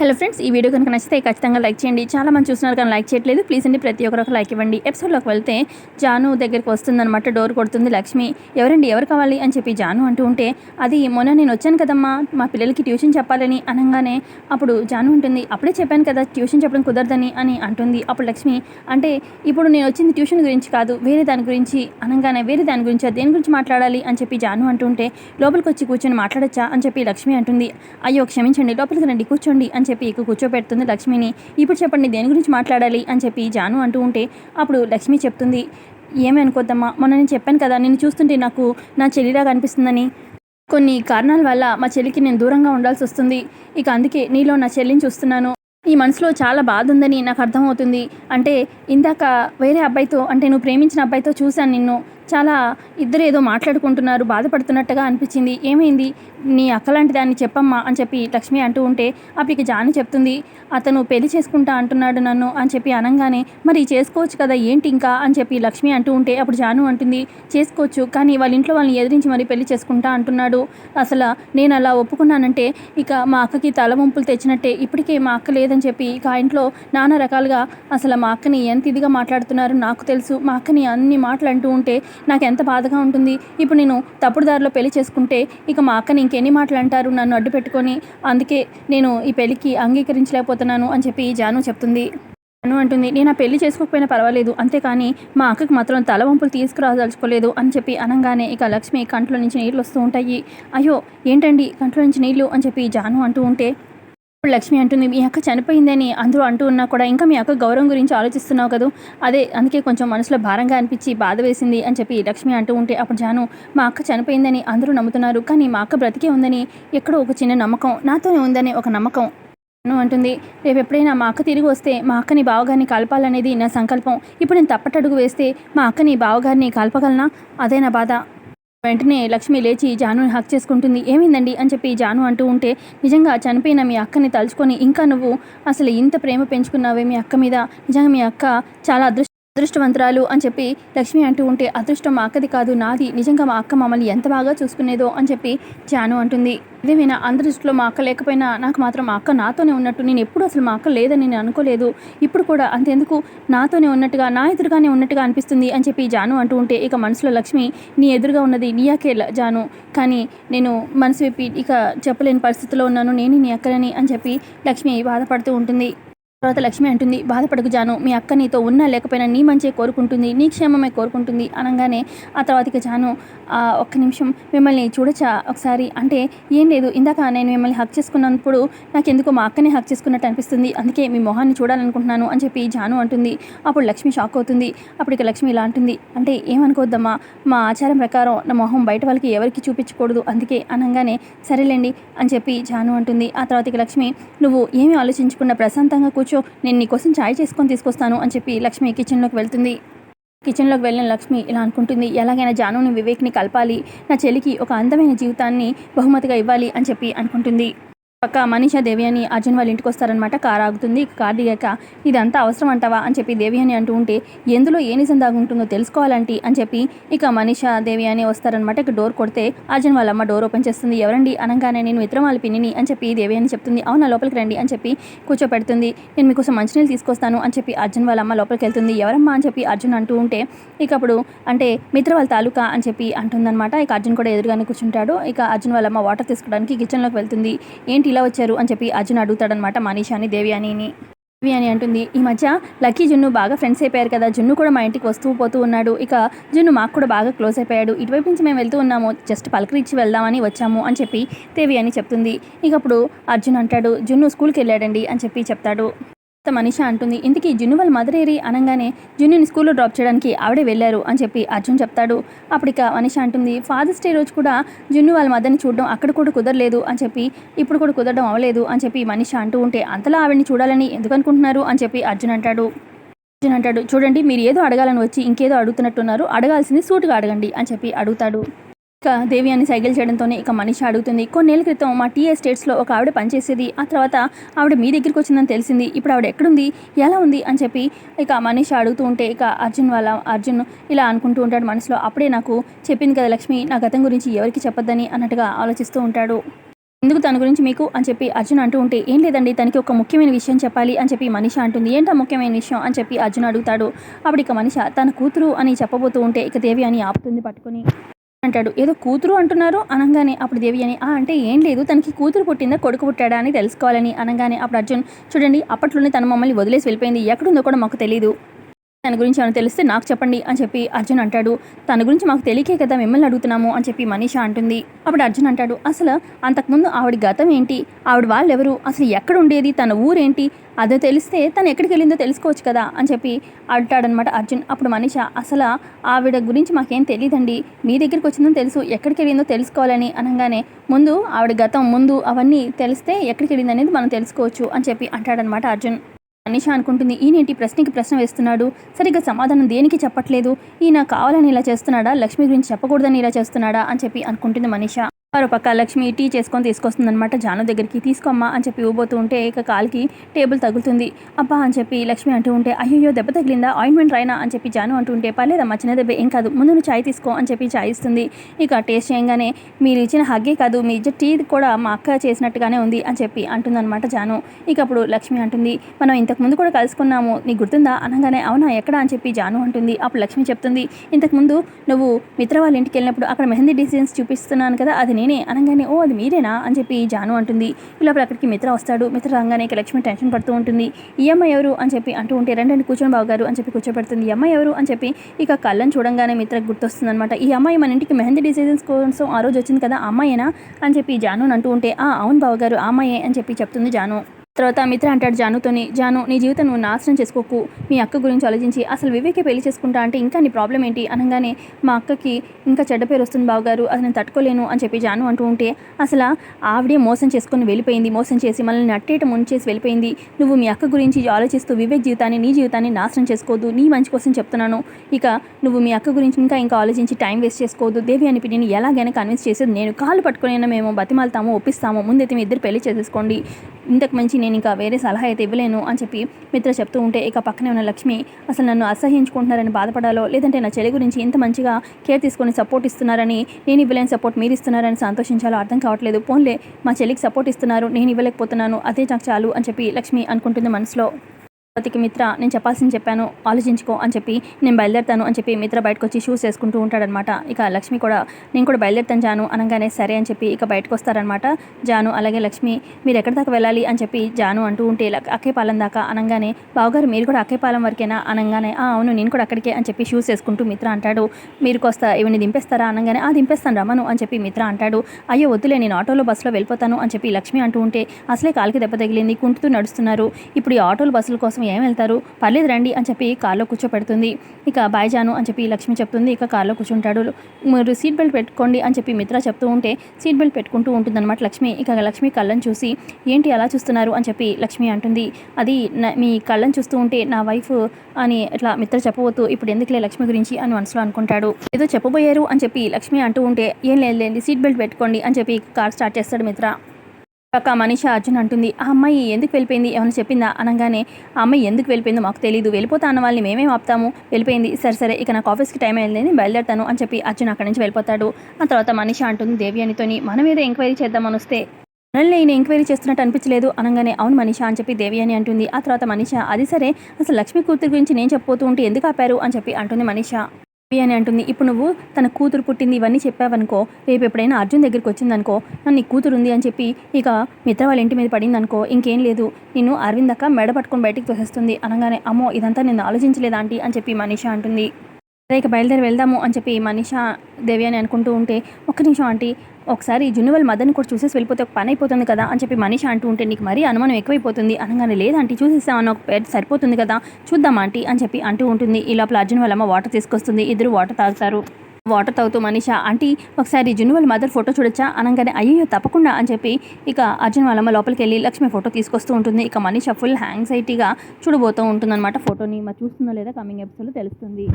Hello friends ఈ video కనుక నచ్చితే ఖచ్చితంగా లైక్ చేయండి. చాలా మంది చూస్తున్నారు కానీ లైక్ చేయట్లేదు. ప్లీజ్ అండి ప్రతి ఒక్కరికి లైక్ ఇవ్వండి. ఎపిసోడ్లోకి వెళ్తే జాను దగ్గరికి వస్తుందన్నమాట. డోర్ కొడుతుంది లక్ష్మి. ఎవరండి ఎవరు కావాలి అని చెప్పి జాను అంటూ ఉంటే అది మొన్న నేను వచ్చాను కదమ్మా మా పిల్లలకి ట్యూషన్ చెప్పాలని అనగానే అప్పుడు జాను ఉంటుంది అప్పుడే చెప్పాను కదా ట్యూషన్ చెప్పడం కుదరదని అని అంటుంది. అప్పుడు లక్ష్మి అంటే ఇప్పుడు నేను వచ్చింది ట్యూషన్ గురించి కాదు వేరే దాని గురించి అనగానే వేరే దాని గురించి దేని గురించి మాట్లాడాలి అని చెప్పి జాను అంటుంటే లోపలికి వచ్చి కూర్చొని మాట్లాడచ్చా అని చెప్పి లక్ష్మి అంటుంది. అయ్యో క్షమించండి లోపలికి రండి కూర్చోండి అని చెప్పి ఇక కూర్చోబెడుతుంది లక్ష్మిని. ఇప్పుడు చెప్పండి దేని గురించి మాట్లాడాలి? అని చెప్పి జాను అంటూ ఉంటే అప్పుడు లక్ష్మి చెప్తుంది ఏమి అనుకోద్దమ్మా మొన్న నేను చెప్పాను కదా నేను చూస్తుంటే నాకు నా చెల్లిలాగా అనిపిస్తుందని. కొన్ని కారణాల వల్ల మా చెల్లికి నేను దూరంగా ఉండాల్సి వస్తుంది. ఇక అందుకే నీలో నా చెల్లిని చూస్తున్నాను. ఈ మనసులో చాలా బాధ ఉందని నాకు అర్థమవుతుంది. అంటే ఇందాక వేరే అబ్బాయితో అంటే నువ్వు ప్రేమించిన అబ్బాయితో చూశాను నిన్ను. చాలా ఇద్దరు ఏదో మాట్లాడుకుంటున్నారు బాధపడుతున్నట్టుగా అనిపించింది. ఏమైంది? నీ అక్కలాంటి దాన్ని చెప్పమ్మా అని చెప్పి లక్ష్మి అంటూ ఉంటే అప్పటికి జాను చెప్తుంది అతను పెళ్ళి చేసుకుంటా అంటున్నాడు నన్ను అని చెప్పి అనగానే మరి చేసుకోవచ్చు కదా ఏంటి ఇంకా? అని చెప్పి లక్ష్మి అంటూ ఉంటే అప్పుడు జాను అంటుంది చేసుకోవచ్చు కానీ వాళ్ళ ఇంట్లో వాళ్ళని ఎదిరించి మరి పెళ్ళి చేసుకుంటా అంటున్నాడు. అసలు నేను అలా ఒప్పుకున్నానంటే ఇక మా అక్కకి తలవంపులు తెచ్చినట్టే. ఇప్పటికే మా అక్క లేదని చెప్పి ఇక ఆ ఇంట్లో నానా రకాలుగా అసలు మా అక్కని ఎంత ఇదిగా మాట్లాడుతున్నారు? నాకు తెలుసు. మా అక్కని అన్ని మాటలు అంటూ ఉంటే నాకు ఎంత బాధగా ఉంటుంది. ఇప్పుడు నేను తప్పుడు దారిలో పెళ్ళి చేసుకుంటే ఇక మా అక్కని ఇంకెన్ని మాటలు అంటారు నన్ను అడ్డు పెట్టుకొని అందుకే నేను ఈ పెళ్ళికి అంగీకరించలేకపోతున్నాను అని చెప్పి జాను చెప్తుంది. జాను అంటుంది నేను ఆ పెళ్ళి చేసుకోకపోయినా పర్వాలేదు. అంతేకాని మా అక్కకి మాత్రం తల వంపులు తీసుకురాదలుచుకోలేదు అని చెప్పి అనగానే ఇక లక్ష్మి కంట్లో నుంచి నీళ్ళు వస్తూ ఉంటాయి. అయ్యో ఏంటండి? కంట్లో నుంచి నీళ్ళు అని చెప్పి జాను అంటూ ఉంటే ఇప్పుడు లక్ష్మి అంటుంది మీ అక్క చనిపోయిందని అందరూ అంటూ ఉన్నా కూడా ఇంకా మీ అక్క గౌరవం గురించి ఆలోచిస్తున్నావు కదా? అదే అందుకే కొంచెం మనసులో భారంగా అనిపించి బాధ వేసింది అని చెప్పి లక్ష్మి అంటూ ఉంటే అప్పుడు జాను మా అక్క చనిపోయిందని అందరూ నమ్ముతున్నారు కానీ మా అక్క బ్రతికే ఉందని ఎక్కడో ఒక చిన్న నమ్మకం నాతోనే ఉందని ఒక నమ్మకం అంటుంది. రేపు ఎప్పుడైనా మా అక్క తిరిగి వస్తే మా అక్కని బావగారిని కలపాలనేది నా సంకల్పం. ఇప్పుడు నేను తప్పటడుగు వేస్తే మా అక్కని బావగారిని కలపగలనా? అదే నా బాధ. వెంటనే లక్ష్మి లేచి జానుని హక్ చేసుకుంటుంది. ఏమైందండి? అని చెప్పి జాను అంటూ ఉంటే నిజంగా చనిపోయిన మీ అక్కని తలుచుకొని ఇంకా నువ్వు అసలు ఇంత ప్రేమ పెంచుకున్నావే మీ అక్క మీద? నిజంగా మీ అక్క చాలా అదృష్ట అదృష్టవంతురాలు అని చెప్పి లక్ష్మి అంటూ ఉంటే అదృష్టం మా అక్కది కాదు నాది. నిజంగా మా అక్క మమ్మల్ని ఎంత బాగా చూసుకునేదో అని చెప్పి జాను అంటుంది. ఇదేమైనా అందరి దృష్టిలో మా అక్క లేకపోయినా నాకు మాత్రం మా అక్క నాతోనే ఉన్నట్టు. నేను ఎప్పుడు అసలు మా అక్క లేదని నేను అనుకోలేదు. ఇప్పుడు కూడా అంతెందుకు? నాతోనే ఉన్నట్టుగా నా ఎదురుగానే ఉన్నట్టుగా అనిపిస్తుంది అని చెప్పి జాను అంటూ ఉంటే ఇక మనసులో లక్ష్మి నీ ఎదురుగా ఉన్నది నీ అక్కే జాను. కానీ నేను మనసు విప్పి ఇక చెప్పలేని పరిస్థితిలో ఉన్నాను. నేను నీ అక్కలని అని చెప్పి లక్ష్మి బాధపడుతూ ఉంటుంది. తర్వాత లక్ష్మి అంటుంది బాధపడకు జాను మీ అక్క నీతో ఉన్నా లేకపోయినా నీ మంచి కోరుకుంటుంది నీ క్షేమమే కోరుకుంటుంది అనగానే ఆ తర్వాత ఇక జాను ఒక్క నిమిషం మిమ్మల్ని చూడచ్చా ఒకసారి? అంటే ఏం లేదు ఇందాక నేను మిమ్మల్ని హక్ చేసుకున్నప్పుడు నాకు ఎందుకో మా అక్కనే హక్ చేసుకున్నట్టు అనిపిస్తుంది అందుకే మీ మొహాన్ని చూడాలనుకుంటున్నాను అని చెప్పి జాను అంటుంది. అప్పుడు లక్ష్మి షాక్ అవుతుంది. అప్పుడు ఇక లక్ష్మి ఇలా అంటుంది అంటే ఏమనుకోవద్దమ్మా మా ఆచారం ప్రకారం నా మొహం బయట వాళ్ళకి ఎవరికి చూపించకూడదు అందుకే అనగానే సరేలేండి అని చెప్పి జాను అంటుంది. ఆ తర్వాత ఇక లక్ష్మి నువ్వు ఏమీ ఆలోచించకుండా ప్రశాంతంగా కూర్చు కూర్చో నేను నీకోసం ఛాయ్ చేసుకొని తీసుకొస్తాను అని చెప్పి లక్ష్మి కిచెన్లోకి వెళ్తుంది. కిచెన్లోకి వెళ్ళిన లక్ష్మి ఇలా అనుకుంటుంది ఎలాగైనా జానుని వివేక్ని కలపాలి నా చెల్లికి ఒక అందమైన జీవితాన్ని బహుమతిగా ఇవ్వాలి అని చెప్పి అనుకుంటుంది. పక్క మనీషా దేవి అని అర్జున్ వాళ్ళ ఇంటికి వస్తారనమాట కార్ ఆగుతుంది. కార్ దిగాక ఇదంతా అవసరం అంటావా? అని చెప్పి దేవి అని అంటూ ఉంటే ఎందులో ఏ నిజం దాగుంటుందో తెలుసుకోవాలంటి అని చెప్పి ఇక మనీషా దేవి అని వస్తారనమాట ఇక డోర్ కొడితే అర్జున్ వాళ్ళ అమ్మ డోర్ ఓపెన్ చేస్తుంది. ఎవరండి? అనగానే నేను వాళ్ళ పిన్నిని అని చెప్పి దేవి అని చెప్తుంది. అవునా లోపలికి రండి అని చెప్పి కూర్చోపెడుతుంది. నేను మీకోసం మంచినీళ్ళు తీసుకొస్తాను అని చెప్పి అర్జున్ వాళ్ళ అమ్మ లోపలికి వెళ్తుంది. ఎవరమ్మా? అని చెప్పి అర్జున్ అంటూ ఉంటే ఇక అప్పుడు అంటే మిత్ర వాళ్ళ తాలూకా అని చెప్పి అంటుందన్నమాట. ఇక అర్జున్ కూడా ఎదురుగానే కూర్చుంటాడు. ఇక అర్జున్ వాళ్ళ అమ్మ వాటర్ తీసుకోవడానికి కిచెన్లోకి వెళ్తుంది. ఏంటి ఇలా వచ్చారు అని చెప్పి అర్జున్ అడుగుతాడనమాట మనీషాని దేవ్యాని దేవి అని అంటుంది ఈ మధ్య లక్కీ జున్ను బాగా ఫ్రెండ్స్ అయిపోయారు కదా జున్ను కూడా మా ఇంటికి వస్తూ పోతూ ఉన్నాడు. ఇక జున్ను మాకు కూడా బాగా క్లోజ్ అయిపోయాడు. ఇటువైపు నుంచి మేము వెళ్తూ ఉన్నాము జస్ట్ పలకరించి వెళ్దామని వచ్చాము అని చెప్పి దేవి అని చెప్తుంది. ఇక అప్పుడు అర్జున్ అంటాడు జున్ను స్కూల్కి వెళ్ళాడండి అని చెప్పి చెప్తాడు. మనీష అంటుంది. ఇంతకీ జున్ను వాళ్ళ మదర్ ఏరి అనగానే జున్నుని స్కూల్లో డ్రాప్ చేయడానికి ఆవిడే వెళ్ళారు అని చెప్పి అర్జున్ చెప్తాడు. అప్పటిక మనీష అంటుంది ఫాదర్స్ డే రోజు కూడా జున్ను వాళ్ళ మదర్ని చూడడం అక్కడ కూడా కుదరలేదు అని చెప్పి ఇప్పుడు కూడా కుదరడం అవ్వలేదు అని చెప్పి మనీష అంటూ ఉంటే అంతలా ఆవిడని చూడాలని ఎందుకు అనుకుంటున్నారు? అని చెప్పి అర్జున్ అంటాడు. అర్జున్ అంటాడు చూడండి మీరు ఏదో అడగాలని వచ్చి ఇంకేదో అడుగుతున్నట్టున్నారు. అడగాల్సింది సూటుగా అడగండి అని చెప్పి అడుగుతాడు. ఇక దేవి అని సైకిల్ చేయడంతోనే ఇక మనిషి అడుగుతుంది. కొన్నేళ్ళ క్రితం మా టీ ఎస్టేట్స్లో ఒక ఆవిడ పనిచేసేది. ఆ తర్వాత ఆవిడ మీ దగ్గరికి వచ్చిందని తెలిసింది. ఇప్పుడు ఆవిడ ఎక్కడుంది? ఎలా ఉంది? అని చెప్పి ఇక మనిషి అడుగుతూ ఉంటే ఇక అర్జున్ వాళ్ళ అర్జున్ ఇలా అనుకుంటూ ఉంటాడు మనసులో. అప్పుడే నాకు చెప్పింది కదా లక్ష్మి నా గతం గురించి ఎవరికి చెప్పొద్దని అన్నట్టుగా ఆలోచిస్తూ ఉంటాడు. ఎందుకు తన గురించి మీకు? అని చెప్పి అర్జున్ అంటూ ఉంటే ఏం లేదండి తనకి ఒక ముఖ్యమైన విషయం చెప్పాలి అని చెప్పి మనిష అంటుంది. ఏంటో ముఖ్యమైన విషయం? అని చెప్పి అర్జున్ అడుగుతాడు. అప్పుడు ఇక మనిష తన కూతురు అని చెప్పబోతూ ఉంటే ఇక దేవి అని ఆపుతుంది పట్టుకొని. అంటాడు. ఏదో కూతురు అంటున్నారు అనగానే అప్పుడు దేవి అని ఆ అంటే ఏం లేదు. తనకి కూతురు పుట్టిందా కొడుకు పుట్టాడా అని తెలుసుకోవాలని. అనగానే అప్పుడు అర్జున్ చూడండి అప్పట్లోనే తన మమ్మల్ని వదిలేసి వెళ్ళిపోయింది. ఎక్కడుందో కూడా మాకు తెలియదు తన గురించి ఏమైనా తెలిస్తే నాకు చెప్పండి అని చెప్పి అర్జున్ అంటాడు. తన గురించి మాకు తెలియకే కదా మిమ్మల్ని అడుగుతున్నాము అని చెప్పి మనీష అంటుంది. అప్పుడు అర్జున్ అంటాడు అసలు అంతకుముందు ఆవిడ గతం ఏంటి? ఆవిడ వాళ్ళు ఎవరు అసలు ఎక్కడ ఉండేది? తన ఊరేంటి? అదో తెలిస్తే తను ఎక్కడికి వెళ్ళిందో తెలుసుకోవచ్చు కదా? అని చెప్పి అంటాడనమాట అర్జున్. అప్పుడు మనీష అసలు ఆవిడ గురించి మాకేం తెలియదండి మీ దగ్గరికి వచ్చిందో తెలుసు. ఎక్కడికి వెళ్ళిందో తెలుసుకోవాలని అనగానే ముందు ఆవిడ గతం ముందు అవన్నీ తెలిస్తే ఎక్కడికి వెళ్ళింది అనేది మనం తెలుసుకోవచ్చు అని చెప్పి అంటాడనమాట అర్జున్. అనిష అనుకుంటుంది ఈయనేంటి ప్రశ్నకి ప్రశ్న వేస్తున్నాడు? సరిగ్గా సమాధానం దేనికి చెప్పట్లేదు? ఈయన కావాలని ఇలా చేస్తున్నాడా? లక్ష్మి గురించి చెప్పకూడదని ఇలా చేస్తున్నాడా? అని చెప్పి అనుకుంటుంది మనీష. మరో పక్క లక్ష్మి టీ చేసుకొని తీసుకొస్తుందనమాట జాను దగ్గరికి తీసుకోమ్మా అని చెప్పి ఇవ్వబోతూ ఉంటే ఇక కాలికి టేబుల్ తగులుతుంది. అబ్బా అని చెప్పి లక్ష్మి అంటూ ఉంటే అయ్యో దెబ్బ తగిలిందా? ఆయింట్మెంట్ రాయినా? అని చెప్పి జాను అంటూ ఉంటే పర్లేదమ్మా చిన్న దెబ్బ ఏం కాదు. ముందు నువ్వు చాయ్ తీసుకో అని చెప్పి చాయ్ ఇస్తుంది. ఇక టేస్ట్ చేయగానే మీరు ఇచ్చిన హగ్గే కాదు మీ ఇచ్చే టీ కూడా మా అక్క చేసినట్టుగానే ఉంది అని చెప్పి అంటుందన్నమాట జాను. ఇక అప్పుడు లక్ష్మి అంటుంది మనం ఇంతకు ముందు కూడా కలుసుకున్నాము నీకు గుర్తుందా? అనగానే అవునా ఎక్కడ? అని చెప్పి జాను అంటుంది. అప్పుడు లక్ష్మి చెప్తుంది ఇంతకుముందు నువ్వు మిత్ర వాళ్ళ ఇంటికి వెళ్ళినప్పుడు అక్కడ మెహందీ డిజైన్స్ చూపిస్తున్నాను కదా అది నేనే అనగానే ఓ అది మీరేనా? అని చెప్పి జాను అంటుంది. లోపల అక్కడికి మిత్ర వస్తాడు. మిత్ర రాగానే ఇక లక్ష్మి టెన్షన్ పడుతూ ఉంటుంది. ఈ అమ్మాయి ఎవరు? అని చెప్పి అంటూ ఉంటే రెండండి కూర్చొని బాబు గారు అని చెప్పి కూర్చోబెడుతుంది. ఈ అమ్మాయి ఎవరు? అని చెప్పి ఇక కళ్ళని చూడంగానే మిత్రకు గుర్తొస్తుంది అనమాట ఈ అమ్మాయి మన ఇంటికి మెహందీ డిసైజన్స్ కోసం ఆ రోజు వచ్చింది కదా అమ్మాయేనా? అని చెప్పి జాను అంటూ ఉంటే ఆ అవును బావ గారు ఆ అమ్మాయే అని చెప్పి చెప్తుంది జాను. తర్వాత మిత్ర అంటాడు జానుతోని జాను నీ జీవితం నువ్వు నాశనం చేసుకోకు. మీ అక్క గురించి ఆలోచించి అసలు వివేకే పెళ్ళి చేసుకుంటా అంటే ఇంకా నీ ప్రాబ్లం ఏంటి? అనగానే మా అక్కకి ఇంకా చెడ్డ పేరు వస్తుంది బావగారు అది నేను తట్టుకోలేను అని చెప్పి జాను అంటూ ఉంటే అసలు ఆవిడే మోసం చేసుకొని వెళ్ళిపోయింది మోసం చేసి మనల్ని అట్టేట ముంచేసి వెళ్ళిపోయింది. నువ్వు మీ అక్క గురించి ఆలోచిస్తూ వివేక్ జీవితాన్ని నీ జీవితాన్ని నాశనం చేసుకోవద్దు నీ మంచి కోసం చెప్తున్నాను. ఇక నువ్వు మీ అక్క గురించి ఇంకా ఇంకా ఆలోచించి టైం వేస్ట్ చేసుకోవద్దు దేవి అని నేను ఎలాగైనా కన్విన్స్ చేసేది నేను. కాళ్ళు పట్టుకుని మేము బతిమాలతాము ఒప్పిస్తాము. ముందైతే మీ ఇద్దరు పెళ్ళి చేసేసుకోండి. ఇంతకు మంచి నేను ఇంకా వేరే సలహా అయితే ఇవ్వలేను అని చెప్పి మిత్ర చెప్తూ ఉంటే ఇక పక్కనే ఉన్న లక్ష్మి అసలు నన్ను అసహ్యించుకుంటున్నారని బాధపడాలో లేదంటే నా చెల్లి గురించి ఇంత మంచిగా కేర్ తీసుకొని సపోర్ట్ ఇస్తున్నారని నేను ఇవ్వలేని సపోర్ట్ మీరు ఇస్తున్నారని సంతోషించాలో అర్థం కావట్లేదు. పోన్లే మా చెల్లికి సపోర్ట్ ఇస్తున్నారు నేను ఇవ్వలేకపోతున్నాను అదే నాకు చాలు అని చెప్పి లక్ష్మి అనుకుంటుంది మనసులో. అతికి మిత్ర నేను చెప్పాల్సింది చెప్పాను ఆలోచించుకో అని చెప్పి నేను బయలుదేరుతాను అని చెప్పి మిత్ర బయటకు వచ్చి షూస్ వేసుకుంటూ ఉంటాడనమాట ఇక లక్ష్మి కూడా నేను కూడా బయలుదేరుతాను జాను అనగానే సరే అని చెప్పి ఇక బయటకు వస్తారనమాట జాను అలాగే లక్ష్మి మీరు ఎక్కడి దాకా వెళ్ళాలి అని చెప్పి జాను అంటూ ఉంటే అక్కేపాలెం దాకా అనగానే బావగారు మీరు కూడా అక్కేపాలెం వరకేనా అనగానే అవును నేను కూడా అక్కడికే అని చెప్పి షూస్ వేసుకుంటూ మిత్ర అంటాడు. మీరు కొస్తా ఇవన్నీ దింపేస్తారా? అనగానే ఆ దింపేస్తాను రమ్మను అని చెప్పి మిత్ర అంటాడు. అయ్యో వద్దులే నేను ఆటోలో బస్సులో వెళ్ళిపోతాను అని చెప్పి లక్ష్మి అంటూ ఉంటే అసలే కాలికి దెబ్బ తగిలింది కుంటుతూ నడుస్తున్నారు. ఇప్పుడు ఈ ఆటోలు బస్సుల కోసం ఏం వెళ్తారు? పర్లేదు రండి అని చెప్పి కార్లో కూర్చోపెడుతుంది. ఇక బాయ్జాను అని చెప్పి లక్ష్మి చెప్తుంది. ఇక కార్లో కూర్చుంటాడు. మీరు సీట్ బెల్ట్ పెట్టుకోండి అని చెప్పి మిత్ర చెప్తూ ఉంటే సీట్ బెల్ట్ పెట్టుకుంటూ ఉంటుందన్నమాట లక్ష్మి. ఇక లక్ష్మి కళ్ళని చూసి ఏంటి అలా చూస్తున్నారు అని చెప్పి లక్ష్మి అంటుంది. అది మీ కళ్ళని చూస్తూ ఉంటే నా వైఫ్ అని ఇట్లా మిత్ర చెప్పవద్దు. ఇప్పుడు ఎందుకులే లక్ష్మి గురించి అని మనసులో అనుకుంటాడు. ఏదో చెప్పబోయారు అని చెప్పి లక్ష్మి అంటూ ఉంటే ఏం లేదు సీట్ బెల్ట్ పెట్టుకోండి అని చెప్పి కార్ స్టార్ట్ చేస్తాడు మిత్ర. పక్క మనిషి అర్జున్ అంటుంది ఆ అమ్మాయి ఎందుకు వెళ్ళిపోయింది? ఏమైనా చెప్పిందా? అనగానే ఆ అమ్మాయి ఎందుకు వెళ్ళిపోయిందో మాకు తెలియదు వెళ్ళిపోతా అన్న వాళ్ళని మేమేం ఆపుతాము. వెళ్ళిపోయింది. సరే సరే ఇక నాకు ఆఫీస్కి టైం అయింది బయలుదేరుతాను అని చెప్పి అర్జున్ అక్కడి నుంచి వెళ్ళిపోతాడు. ఆ తర్వాత మనిషి అంటుంది దేవి అనితోని మనం ఏదో ఎంక్వైరీ చేద్దామని వస్తే మనల్ని నేను ఎంక్వైరీ చేస్తున్నట్టు అనిపించలేదు అనగానే అవును మనీష అని చెప్పి దేవి అని అంటుంది. ఆ తర్వాత మనీష అది సరే అసలు లక్ష్మీ కూతురు గురించి నేను చెప్పబోతూ ఉంటే ఎందుకు ఆపారు? అని చెప్పి అంటుంది మనిష. అని అంటుంది. ఇప్పుడు నువ్వు తన కూతురు పుట్టింది ఇవన్నీ చెప్పావనుకో రేపు ఎప్పుడైనా అర్జున్ దగ్గరికి వచ్చిందనుకో నన్ను కూతురు ఉంది అని చెప్పి ఇక మిత్ర వాళ్ళ ఇంటి మీద పడింది అనుకో ఇంకేం లేదు. నేను అరవింద్ అక్క మెడ పట్టుకొని బయటికి తోసేస్తుంది. అనగానే అమ్మో ఇదంతా నేను ఆలోచించలేదు ఆంటీ? అని చెప్పి మనీష అంటుంది. ఇక బయలుదేరి వెళ్దాము అని చెప్పి మనీష దేవి అని అనుకుంటూ ఉంటే ఒక్క నిమిషం ఆంటీ ఒకసారి జున్నువల్ మదన్ కూడా చూసేసి వెళ్ళిపోతే ఒక పని అయిపోతుంది కదా అని చెప్పి మనిషి అంటూ ఉంటే నీకు మరీ అనుమానం ఎక్కువైపోతుంది. అనగానే లేదంటే చూసేసామని ఒక పేరు సరిపోతుంది కదా చూద్దాం ఆంటీ అని చెప్పి అంటూ ఉంటుంది. ఈ లోపల అర్జున్ వాళ్ళమ్మ వాటర్ తీసుకొస్తుంది. ఇద్దరు వాటర్ తాగుతారు. వాటర్ తాగుతూ మనీష ఆంటీ ఒకసారి జున్ను వాళ్ళ మదర్ ఫోటో చూడొచ్చా? అనగానే అయ్యో తప్పకుండా అని చెప్పి ఇక అర్జున్ వాళ్ళమ్మ లోపలికి వెళ్ళి లక్ష్మి ఫోటో తీసుకొస్తూ ఉంటుంది. ఇక మనీష ఫుల్ హ్యాంగ్సైటీగా చూడబోతూ ఉంటుందన్నమాట ఫోటోని. మరి చూస్తుందో లేదా కమింగ్ ఎపిసోడ్లో తెలుస్తుంది.